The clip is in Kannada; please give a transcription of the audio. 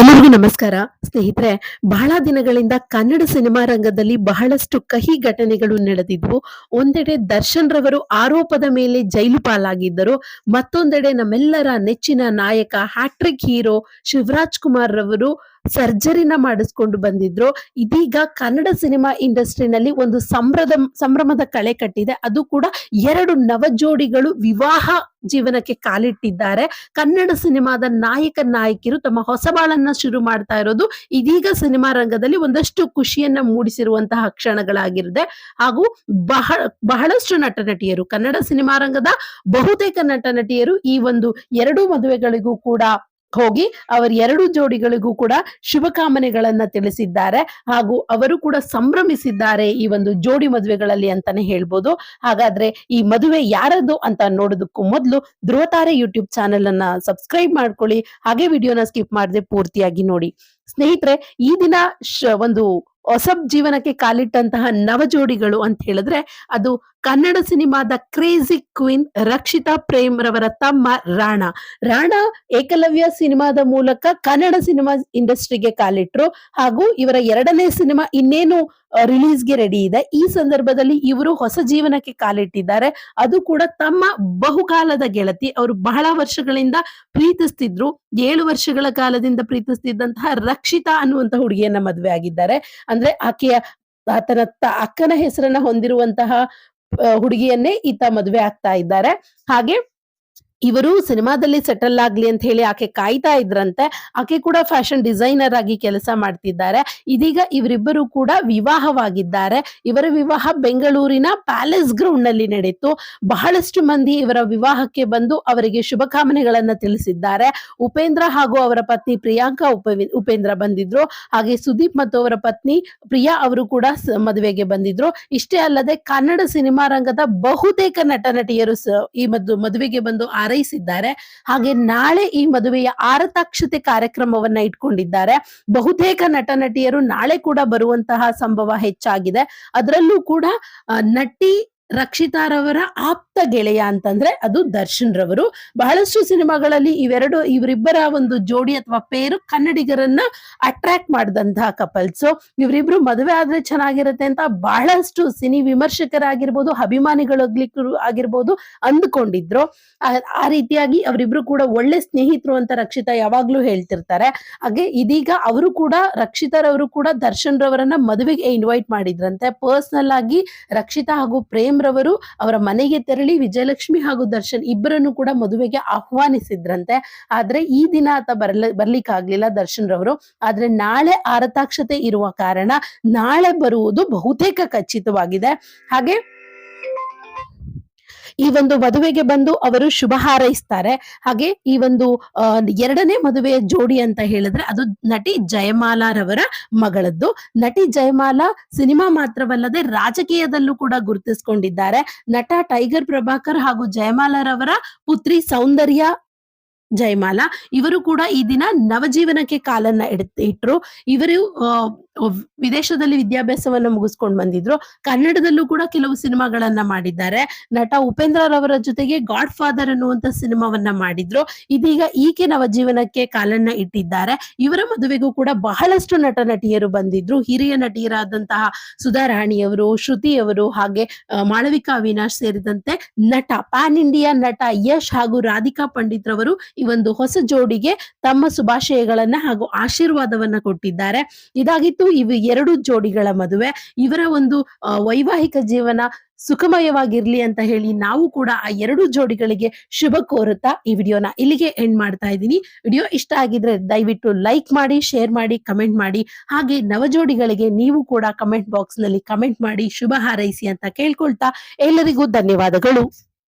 ಎಲ್ಲರಿಗೂ ನಮಸ್ಕಾರ. ಸ್ನೇಹಿತರೆ, ಬಹಳ ದಿನಗಳಿಂದ ಕನ್ನಡ ಸಿನಿಮಾ ರಂಗದಲ್ಲಿ ಬಹಳಷ್ಟು ಕಹಿ ಘಟನೆಗಳು ನಡೆದಿದ್ವು. ಒಂದೆಡೆ ದರ್ಶನ್ ರವರು ಆರೋಪದ ಮೇಲೆ ಜೈಲು ಪಾಲಾಗಿದ್ದರು. ಮತ್ತೊಂದೆಡೆ ನಮ್ಮೆಲ್ಲರ ನೆಚ್ಚಿನ ನಾಯಕ, ಹ್ಯಾಟ್ರಿಕ್ ಹೀರೋ ಶಿವರಾಜ್ ಕುಮಾರ್ ರವರು ಸರ್ಜರಿನ ಮಾಡಿಸ್ಕೊಂಡು ಬಂದಿದ್ರು. ಇದೀಗ ಕನ್ನಡ ಸಿನಿಮಾ ಇಂಡಸ್ಟ್ರಿನಲ್ಲಿ ಒಂದು ಸಂಭ್ರದ ಸಂಭ್ರಮದ ಕಳೆ ಕಟ್ಟಿದೆ. ಅದು ಕೂಡ ಎರಡು ನವಜೋಡಿಗಳು ವಿವಾಹ ಜೀವನಕ್ಕೆ ಕಾಲಿಟ್ಟಿದ್ದಾರೆ. ಕನ್ನಡ ಸಿನಿಮಾದ ನಾಯಕ ನಾಯಕಿಯರು ತಮ್ಮ ಹೊಸ ಬಾಳನ್ನ ಶುರು ಮಾಡ್ತಾ ಇರೋದು ಇದೀಗ ಸಿನಿಮಾ ರಂಗದಲ್ಲಿ ಒಂದಷ್ಟು ಖುಷಿಯನ್ನ ಮೂಡಿಸಿರುವಂತಹ ಕ್ಷಣಗಳಾಗಿರುತ್ತೆ. ಹಾಗೂ ಬಹಳ ಬಹಳಷ್ಟು ನಟ ನಟಿಯರು ಕನ್ನಡ ಸಿನಿಮಾ ರಂಗದ ಬಹುತೇಕ ನಟ ನಟಿಯರು ಈ ಒಂದು ಎರಡು ಮದುವೆಗಳಿಗೂ ಕೂಡ ಹೋಗಿ ಅವರ ಎರಡು ಜೋಡಿಗಳಿಗೂ ಕೂಡ ಶುಭಕಾಮನೆಗಳನ್ನ ತಿಳಿಸಿದ್ದಾರೆ. ಹಾಗೂ ಅವರು ಕೂಡ ಸಂಭ್ರಮಿಸಿದ್ದಾರೆ ಈ ಒಂದು ಜೋಡಿ ಮದುವೆಗಳಲ್ಲಿ ಅಂತಾನೆ ಹೇಳ್ಬೋದು. ಹಾಗಾದ್ರೆ ಈ ಮದುವೆ ಯಾರದು ಅಂತ ನೋಡೋದಕ್ಕೂ ಮೊದಲು ಧ್ರುವತಾರೆ ಯೂಟ್ಯೂಬ್ ಚಾನೆಲ್ ಅನ್ನ ಸಬ್ಸ್ಕ್ರೈಬ್ ಮಾಡ್ಕೊಳ್ಳಿ. ಹಾಗೆ ವಿಡಿಯೋನ ಸ್ಕಿಪ್ ಮಾಡದೆ ಪೂರ್ತಿಯಾಗಿ ನೋಡಿ. ಸ್ನೇಹಿತರೆ, ಈ ದಿನ ಒಂದು ಹೊಸ ಜೀವನಕ್ಕೆ ಕಾಲಿಟ್ಟಂತಹ ನವಜೋಡಿಗಳು ಅಂತ ಹೇಳಿದ್ರೆ, ಅದು ಕನ್ನಡ ಸಿನಿಮಾದ ಕ್ರೇಜಿ ಕ್ವೀನ್ ರಕ್ಷಿತಾ ಪ್ರೇಮ್ ರವರ ತಮ್ಮ ರಾಣಾ. ರಾಣಾ ಏಕಲವ್ಯ ಸಿನಿಮಾದ ಮೂಲಕ ಕನ್ನಡ ಸಿನಿಮಾ ಇಂಡಸ್ಟ್ರಿಗೆ ಕಾಲಿಟ್ರು. ಹಾಗೂ ಇವರ ಎರಡನೇ ಸಿನಿಮಾ ಇನ್ನೇನು ರಿಲೀಸ್ಗೆ ರೆಡಿ ಇದೆ. ಈ ಸಂದರ್ಭದಲ್ಲಿ ಇವರು ಹೊಸ ಜೀವನಕ್ಕೆ ಕಾಲಿಟ್ಟಿದ್ದಾರೆ. ಅದು ಕೂಡ ತಮ್ಮ ಬಹುಕಾಲದ ಗೆಳತಿ. ಅವರು ಬಹಳ ವರ್ಷಗಳಿಂದ ಪ್ರೀತಿಸ್ತಿದ್ರು. ಏಳು ವರ್ಷಗಳ ಕಾಲದಿಂದ ಪ್ರೀತಿಸ್ತಿದ್ದಂತಹ ರಕ್ಷಿತಾ ಅನ್ನುವಂತ ಹುಡುಗಿಯನ್ನ ಮದುವೆ ಆಗಿದ್ದಾರೆ. ಅಂದ್ರೆ ಆಕೆಯ, ಆತನ ತ- ಅಕ್ಕನ ಹೆಸರನ್ನ ಹೊಂದಿರುವಂತಹ ಹುಡುಗಿಯನ್ನೇ ಈತ ಮದುವೆ ಆಗ್ತಾ ಇದ್ದಾರೆ. ಹಾಗೆ ಇವರು ಸಿನಿಮಾದಲ್ಲಿ ಸೆಟಲ್ ಆಗ್ಲಿ ಅಂತ ಹೇಳಿ ಆಕೆ ಕಾಯ್ತಾ ಇದ್ರಂತೆ, ಆಕೆ ಕೂಡ ಫ್ಯಾಷನ್ ಡಿಸೈನರ್ ಆಗಿ ಕೆಲಸ ಮಾಡ್ತಿದ್ದಾರೆ. ಇದೀಗ ಇವರಿಬ್ಬರು ಕೂಡ ವಿವಾಹವಾಗಿದ್ದಾರೆ. ಇವರ ವಿವಾಹ ಬೆಂಗಳೂರಿನ ಪ್ಯಾಲೇಸ್ ಗ್ರೌಂಡ್ನಲ್ಲಿ ನಡೆಯಿತು. ಬಹಳಷ್ಟು ಮಂದಿ ಇವರ ವಿವಾಹಕ್ಕೆ ಬಂದು ಅವರಿಗೆ ಶುಭಕಾಮನೆಗಳನ್ನ ತಿಳಿಸಿದ್ದಾರೆ. ಉಪೇಂದ್ರ ಹಾಗೂ ಅವರ ಪತ್ನಿ ಪ್ರಿಯಾಂಕಾ ಉಪೇಂದ್ರ ಬಂದಿದ್ರು. ಹಾಗೆ ಸುದೀಪ್ ಮತ್ತು ಅವರ ಪತ್ನಿ ಪ್ರಿಯಾ ಅವರು ಕೂಡ ಮದುವೆಗೆ ಬಂದಿದ್ರು. ಇಷ್ಟೇ ಅಲ್ಲದೆ ಕನ್ನಡ ಸಿನಿಮಾ ರಂಗದ ಬಹುತೇಕ ನಟ ನಟಿಯರು ಈ ಮದುವೆಗೆ ಬಂದು ಹಾರೈಸಿದ್ದಾರೆ. ಹಾಗೆ ನಾಳೆ ಈ ಮದುವೆಯ ಆರತಾಕ್ಷತೆ ಕಾರ್ಯಕ್ರಮವನ್ನ ಇಟ್ಕೊಂಡಿದ್ದಾರೆ. ಬಹುತೇಕ ನಟ ನಟಿಯರು ನಾಳೆ ಕೂಡ ಬರುವಂತಹ ಸಂಭವ ಹೆಚ್ಚಾಗಿದೆ. ಅದರಲ್ಲೂ ಕೂಡ ನಟಿ ರಕ್ಷಿತಾರವರ ಆಪ್ತ ಗೆಳೆಯ ಅಂತಂದ್ರೆ ಅದು ದರ್ಶನ್ ರವರು ಬಹಳಷ್ಟು ಸಿನಿಮಾಗಳಲ್ಲಿ ಇವೆರಡು ಇವರಿಬ್ಬರ ಒಂದು ಜೋಡಿ ಅಥವಾ ಪೇರು ಕನ್ನಡಿಗರನ್ನ ಅಟ್ರಾಕ್ಟ್ ಮಾಡಿದಂತಹ ಕಪಲ್ಸ್ ಇವರಿಬ್ರು ಮದುವೆ ಆದ್ರೆ ಚೆನ್ನಾಗಿರುತ್ತೆ ಅಂತ ಬಹಳಷ್ಟು ಸಿನಿ ವಿಮರ್ಶಕರಾಗಿರ್ಬೋದು ಅಭಿಮಾನಿಗಳಾಗ್ಲಿಕ್ಕೂ ಆಗಿರ್ಬೋದು ಅಂದ್ಕೊಂಡಿದ್ರು. ಆ- ಆ ರೀತಿಯಾಗಿ ಅವರಿಬ್ರು ಕೂಡ ಒಳ್ಳೆ ಸ್ನೇಹಿತರು ಅಂತ ರಕ್ಷಿತಾ ಯಾವಾಗ್ಲೂ ಹೇಳ್ತಿರ್ತಾರೆ. ಹಾಗೆ ಇದೀಗ ಅವರು ಕೂಡ, ರಕ್ಷಿತಾರವರು ಕೂಡ ದರ್ಶನ್ ರವರನ್ನ ಮದುವೆಗೆ ಇನ್ವೈಟ್ ಮಾಡಿದ್ರಂತೆ. ಪರ್ಸನಲ್ ಆಗಿ ರಕ್ಷಿತಾ ಹಾಗೂ ಪ್ರೇಮ್ ರವರು ಅವರ ಮನೆಗೆ ತೆರಳಿ ವಿಜಯಲಕ್ಷ್ಮಿ ಹಾಗೂ ದರ್ಶನ್ ಇಬ್ಬರನ್ನು ಕೂಡ ಮದುವೆಗೆ ಆಹ್ವಾನಿಸಿದ್ರಂತೆ. ಆದ್ರೆ ಈ ದಿನ ಆತ ಬರ್ಲ, ಬರ್ಲಿಕ್ಕಾಗ್ಲಿಲ್ಲ ದರ್ಶನ್ ರವರು ಆದ್ರೆ ನಾಳೆ ಆರತಾಕ್ಷತೆ ಇರುವ ಕಾರಣ ನಾಳೆ ಬರುವುದು ಬಹುತೇಕ ಖಚಿತವಾಗಿದೆ. ಹಾಗೆ ಈ ಒಂದು ಮದುವೆಗೆ ಬಂದು ಅವರು ಶುಭ ಹಾರೈಸ್ತಾರೆ. ಹಾಗೆ ಈ ಒಂದು ಎರಡನೇ ಮದುವೆಯ ಜೋಡಿ ಅಂತ ಹೇಳಿದ್ರೆ ಅದು ನಟಿ ಜಯಮಾಲಾರವರ ಮಗಳದ್ದು. ನಟಿ ಜಯಮಾಲಾ ಸಿನಿಮಾ ಮಾತ್ರವಲ್ಲದೆ ರಾಜಕೀಯದಲ್ಲೂ ಕೂಡ ಗುರುತಿಸಿಕೊಂಡಿದ್ದಾರೆ. ನಟ ಟೈಗರ್ ಪ್ರಭಾಕರ್ ಹಾಗೂ ಜಯಮಾಲಾರವರ ಪುತ್ರಿ ಸೌಂದರ್ಯ ಜಯಮಾಲಾ. ಇವರು ಕೂಡ ಈ ದಿನ ನವಜೀವನಕ್ಕೆ ಕಾಲನ್ನ ಇಟ್ರು. ಇವರು ವಿದೇಶದಲ್ಲಿ ವಿದ್ಯಾಭ್ಯಾಸವನ್ನ ಮುಗಿಸ್ಕೊಂಡು ಬಂದಿದ್ರು. ಕನ್ನಡದಲ್ಲೂ ಕೂಡ ಕೆಲವು ಸಿನಿಮಾಗಳನ್ನ ಮಾಡಿದ್ದಾರೆ. ನಟ ಉಪೇಂದ್ರ ರವರ ಜೊತೆಗೆ ಗಾಡ್ ಫಾದರ್ ಅನ್ನುವಂತ ಸಿನಿಮಾವನ್ನ ಮಾಡಿದ್ರು. ಇದೀಗ ಈಕೆ ನವಜೀವನಕ್ಕೆ ಕಾಲನ್ನ ಇಟ್ಟಿದ್ದಾರೆ. ಇವರ ಮದುವೆಗೂ ಕೂಡ ಬಹಳಷ್ಟು ನಟ ನಟಿಯರು ಬಂದಿದ್ರು. ಹಿರಿಯ ನಟಿಯರಾದಂತಹ ಸುಧಾ ರಾಣಿಯವರು, ಶ್ರುತಿ ಅವರು, ಹಾಗೆ ಮಾಳವಿಕಾ ಅವಿನಾಶ್ ಸೇರಿದಂತೆ ನಟ, ಪ್ಯಾನ್ ಇಂಡಿಯಾ ನಟ ಯಶ್ ಹಾಗೂ ರಾಧಿಕಾ ಪಂಡಿತ್ ರವರು ಈ ಒಂದು ಹೊಸ ಜೋಡಿಗೆ ತಮ್ಮ ಶುಭಾಶಯಗಳನ್ನ ಹಾಗೂ ಆಶೀರ್ವಾದವನ್ನ ಕೊಟ್ಟಿದ್ದಾರೆ. ಇದಾಗಿತ್ತು ಇವು ಎರಡು ಜೋಡಿಗಳ ಮದುವೆ. ಇವರ ಒಂದು ವೈವಾಹಿಕ ಜೀವನ ಸುಖಮಯವಾಗಿರ್ಲಿ ಅಂತ ಹೇಳಿ ನಾವು ಕೂಡ ಆ ಎರಡು ಜೋಡಿಗಳಿಗೆ ಶುಭ ಕೋರುತ್ತಾ ಈ ವಿಡಿಯೋನ ಇಲ್ಲಿಗೆ ಎಂಡ್ ಮಾಡ್ತಾ ಇದ್ದೀನಿ. ವಿಡಿಯೋ ಇಷ್ಟ ಆಗಿದ್ರೆ ದಯವಿಟ್ಟು ಲೈಕ್ ಮಾಡಿ ಶೇರ್ ಮಾಡಿ ಕಮೆಂಟ್ ಮಾಡಿ. ಹಾಗೆ ನವಜೋಡಿಗಳಿಗೆ ನೀವು ಕೂಡ ಕಮೆಂಟ್ ಬಾಕ್ಸ್ನಲ್ಲಿ ಕಮೆಂಟ್ ಮಾಡಿ, ಶುಭ ಹಾರೈಸಿ ಅಂತ ಕೇಳ್ಕೊಳ್ತಾ ಎಲ್ಲರಿಗೂ ಧನ್ಯವಾದಗಳು.